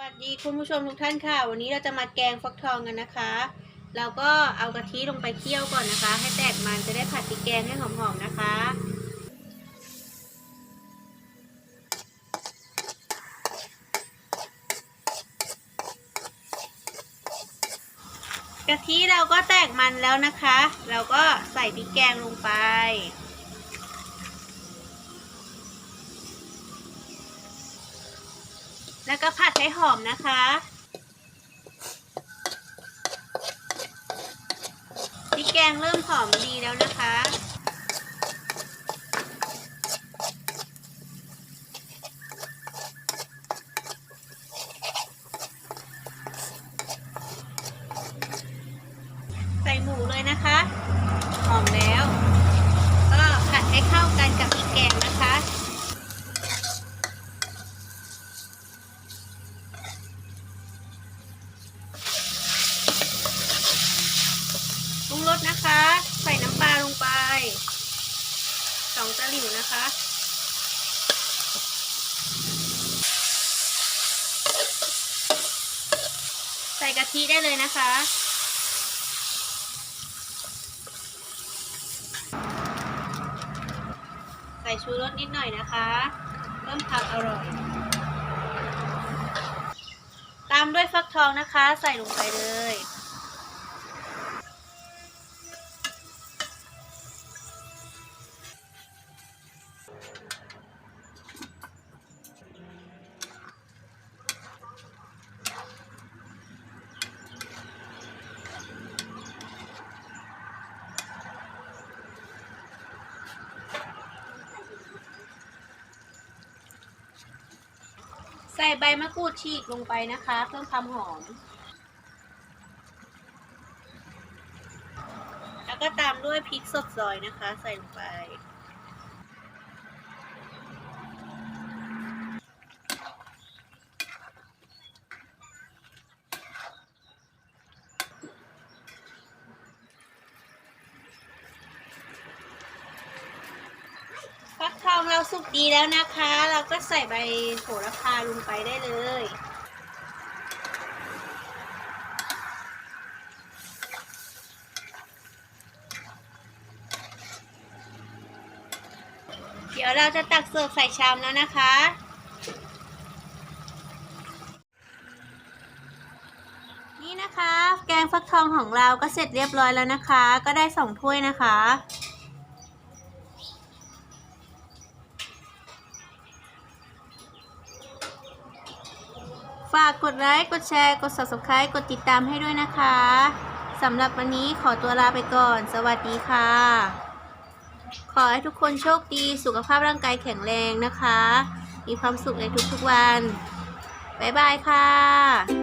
วัสดีคุณผู้ชมทุกท่านค่ะ วันนี้เราจะมาแกงฟักทองกันนะคะ เราก็เอากะทิลงไปเคี่ยวก่อนนะคะ ให้แตกมันจะได้ผัดพริกแกงให้หอมๆนะคะ กะทิเราก็แตกมันแล้วนะคะ เราก็ใส่พริกแกงลงไปแล้วก็ผัด ให้หอมนะคะ พริกแกงเริ่มหอมดีแล้วนะคะ ใส่หมูเลยนะคะ หอมแล้ว ก็ผัดให้เข้ากันกับพริกแกงนะคะ ปรุงรสนะคะ ใส่น้ำปลาลงไป ส องตะหลิวนะคะ ใส่กะทิได้เลยนะคะ ใส่ชูรสนิดหน่อยนะคะเพิ่มความอร่อย ตามด้วยฟักทองนะคะ ใส่ลงไปเลย ส่ใบมะกรูดฉีกลงไปนะคะ เพิ่มความหอม แล้วก็ตามด้วยพริกสดซอยนะคะ ใส่ลงไป องเราสุกดีแล้วนะคะ เราก็ใส่ใบโหระพาลงไปได้เลย เดี๋ยวเราจะตักเสิร์ฟใส่ชามแล้วนะคะนี่นะคะ แกงฟักทองของเราก็เสร็จเรียบร้อยแล้วนะคะ ก็ได้สองถ้วยนะคะ ฝากกดไลค์ กดแชร์ กด subscribe กดติดตามให้ด้วยนะคะ สำหรับวันนี้ขอตัวลาไปก่อน สวัสดีค่ะ ขอให้ทุกคนโชคดี สุขภาพร่างกายแข็งแรงนะคะ มีความสุขในทุกๆวัน บ๊ายบายค่ะ